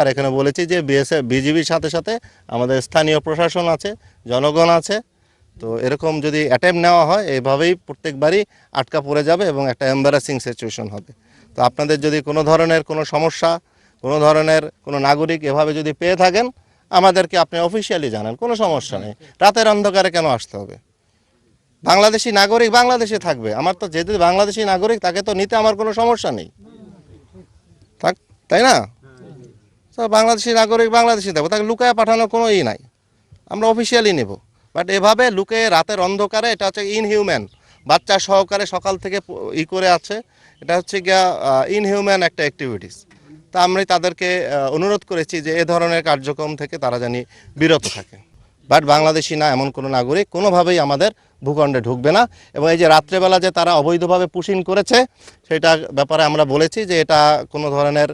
আর এখানে বলেছি যে বিএসএফ বিজিবির সাথে সাথে আমাদের স্থানীয় প্রশাসন আছে, জনগণ আছে। তো এরকম যদি অ্যাটেম্প নেওয়া হয়, এইভাবেই প্রত্যেকবারই আটকা পড়ে যাবে এবং একটা এম্বারাসিং সিচুয়েশন হবে। তো আপনাদের যদি কোনো ধরনের কোনো সমস্যা, কোনো ধরনের কোনো নাগরিক এভাবে যদি পেয়ে থাকেন, আমাদেরকে আপনি অফিসিয়ালি জানান, কোনো সমস্যা নেই। রাতের অন্ধকারে কেন আসতে হবে? বাংলাদেশি নাগরিক বাংলাদেশে থাকবে। আমার তো যেহেতু বাংলাদেশি নাগরিক, তাকে তো নিতে আমার কোনো সমস্যা নেই। তাই না? বাংলাদেশি নাগরিক বাংলাদেশি দেবো, তাকে লুকায় পাঠানোর কোনো ই নাই। আমরা অফিসিয়ালি নেব। বাট এভাবে লুকে রাতের অন্ধকারে, এটা হচ্ছে ইনহিউম্যান বাচ্চা সহকারে সকাল থেকে ই করে আছে। এটা হচ্ছে গিয়া ইনহিউম্যান একটা অ্যাক্টিভিটিস তা আমরা তাদেরকে অনুরোধ করেছি যে এ ধরনের কার্যক্রম থেকে তারা জানি বিরত থাকে। বাট বাংলাদেশি না, এমন কোনো নাগরিক কোনোভাবেই আমাদের ভূখণ্ডে ঢুকবে না। এবং এই যে রাত্রেবেলা যে তারা অবৈধভাবে পুশিং করেছে, সেটা ব্যাপারে আমরা বলেছি যে এটা কোনো ধরনের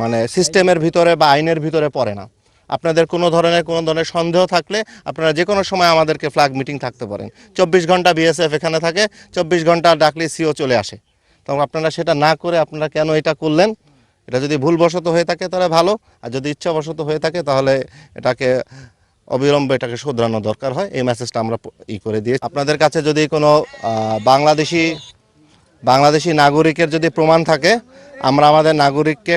মানে সিস্টেমের ভিতরে বা আইনের ভিতরে পড়ে না। আপনাদের কোনো ধরনের কোনো ধরনের সন্দেহ থাকলে আপনারা যে কোনো সময় আমাদেরকে ফ্ল্যাগ মিটিং থাকতে পারেন। চব্বিশ ঘণ্টা বিএসএফ এখানে থাকে, চব্বিশ ঘণ্টা ডাকলে সিও চলে আসে। তো আপনারা সেটা না করে আপনারা কেন এটা করলেন? এটা যদি ভুলবশত হয়ে থাকে তাহলে ভালো, আর যদি ইচ্ছাবশত হয়ে থাকে তাহলে এটাকে অবিলম্বে এটাকে শোধরানো দরকার হয়। এই মেসেজটা আমরা ই করে দিয়ে আপনাদের কাছে যদি কোনো বাংলাদেশি বাংলাদেশি নাগরিকের যদি প্রমাণ থাকে, আমরা আমাদের নাগরিককে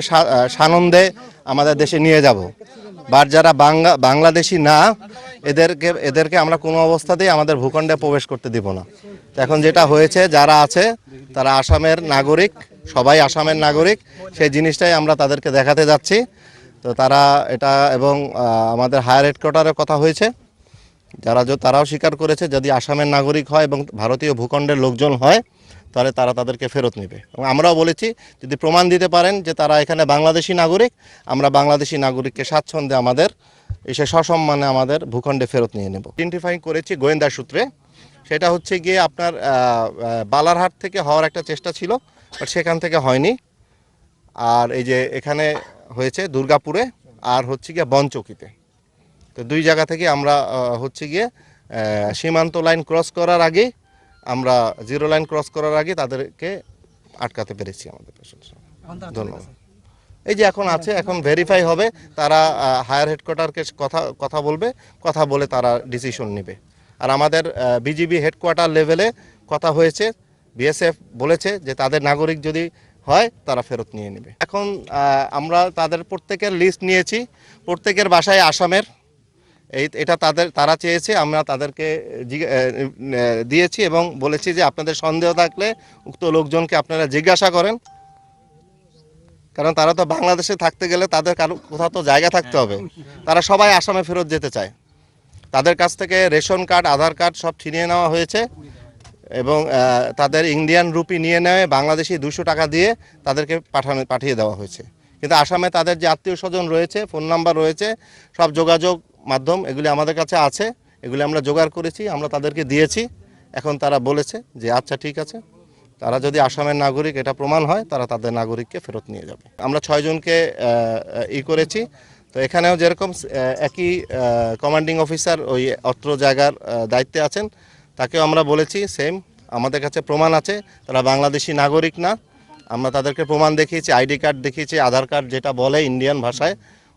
সানন্দে আমাদের দেশে নিয়ে যাব। বাট যারা বাংলা, বাংলাদেশি না, এদেরকে এদেরকে আমরা কোনো অবস্থাতেই আমাদের ভূখণ্ডে প্রবেশ করতে দিব না। এখন যেটা হয়েছে, যারা আছে, তারা আসামের নাগরিক সবাই আসামের নাগরিক, সেই জিনিসটাই আমরা তাদেরকে দেখাতে যাচ্ছি। তো তারা এটা এবং আমাদের হায়ার হেডকোয়ার্টারের কথা হয়েছে। যারা তারাও স্বীকার করেছে, যদি আসামের নাগরিক হয় এবং ভারতীয় ভূখণ্ডের লোকজন হয়, তাহলে তারা তাদেরকে ফেরত নেবে। এবং আমরাও বলেছি, যদি প্রমাণ দিতে পারেন যে তারা এখানে বাংলাদেশি নাগরিক, আমরা বাংলাদেশি নাগরিককে স্বাচ্ছন্দ্যে আমাদের, এসে সসম্মানে আমাদের ভূখণ্ডে ফেরত নিয়ে নেব। আইডেন্টিফাই করেছি গোয়েন্দা সূত্রে। সেটা হচ্ছে গিয়ে আপনার বালারহাট থেকে হওয়ার একটা চেষ্টা ছিল বাট সেখান থেকে হয়নি। আর এই যে এখানে হয়েছে দুর্গাপুরে আর হচ্ছে গিয়ে বনচকিতে। তো দুই জায়গা থেকে আমরা হচ্ছে গিয়ে সীমান্ত লাইন ক্রস করার আগে আমরা জিরো লাইন ক্রস করার আগে তাদেরকে আটকাতে পেরেছি আমাদের ধন্যবাদ। এই যে এখন আছে এখন ভেরিফাই হবে তারা হায়ার হেডকোয়ার্টারকে কথা কথা বলবে কথা বলে তারা ডিসিশন নেবে। আর আমাদের বিজিবি হেডকোয়ার্টার লেভেলে কথা হয়েছে, বিএসএফ বলেছে যে তাদের নাগরিক যদি হয়, তারা ফেরত নিয়ে নেবে। এখন আমরা তাদের প্রত্যেকের লিস্ট নিয়েছি। প্রত্যেকের বাসায় আসামের, এই, এটা তাদের, তারা চেয়েছে, আমরা তাদেরকে দিয়েছি এবং বলেছি যে আপনাদের সন্দেহ থাকলে উক্ত লোকজনকে আপনারা জিজ্ঞাসা করেন। কারণ তারা তো বাংলাদেশে থাকতে গেলে তাদের কারও, কোথাও তো জায়গা থাকতে হবে। তারা সবাই আসামে ফেরত যেতে চায়। তাদের কাছ থেকে রেশন কার্ড, আধার কার্ড সব ছিনিয়ে নেওয়া হয়েছে এবং তাদের ইন্ডিয়ান রুপি নিয়ে নেয় বাংলাদেশি দুশো টাকা দিয়ে তাদেরকে পাঠানো, পাঠিয়ে দেওয়া হয়েছে। কিন্তু আসামে তাদের যে আত্মীয় স্বজন রয়েছে, ফোন নাম্বার রয়েছে, সব যোগাযোগ মাধ্যম এগুলি আমাদের কাছে আছে, এগুলি আমরা জোগাড় করেছি, আমরা তাদেরকে দিয়েছি। এখন তারা বলেছে যে আচ্ছা ঠিক আছে। তারা যদি আসামের নাগরিক, এটা প্রমাণ হয়, তারা তাদের নাগরিককে ফেরত নিয়ে যাবে। আমরা ছয়জনকে ই করেছি। তো এখানেও যেরকম একই কমান্ডিং অফিসার ওই অত্র জায়গার দায়িত্বে আছেন, তাকেও আমরা বলেছি সেম আমাদের কাছে প্রমাণ আছে, তারা বাংলাদেশি নাগরিক না। আমরা তাদেরকে প্রমাণ দেখিয়েছি, আইডি কার্ড দেখিয়েছি, আধার কার্ড যেটা বলে ইন্ডিয়ান ভাষায়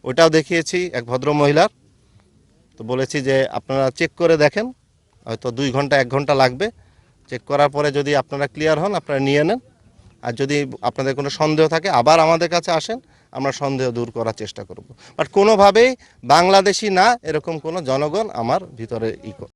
ওটাও দেখিয়েছি এক ভদ্র মহিলার। তো বলেছি যে আপনারা চেক করে দেখেন, হয়তো দুই ঘণ্টা, এক ঘণ্টা লাগবে। চেক করার পরে যদি আপনারা ক্লিয়ার হন, আপনারা নিয়ে নেন। আর যদি আপনাদের কোনো সন্দেহ থাকে, আবার আমাদের কাছে আসেন আমরা সন্দেহ দূর করার চেষ্টা করব। বাট কোনোভাবেই বাংলাদেশি না, এরকম কোনো জনগণ আমার ভিতরে ই কর-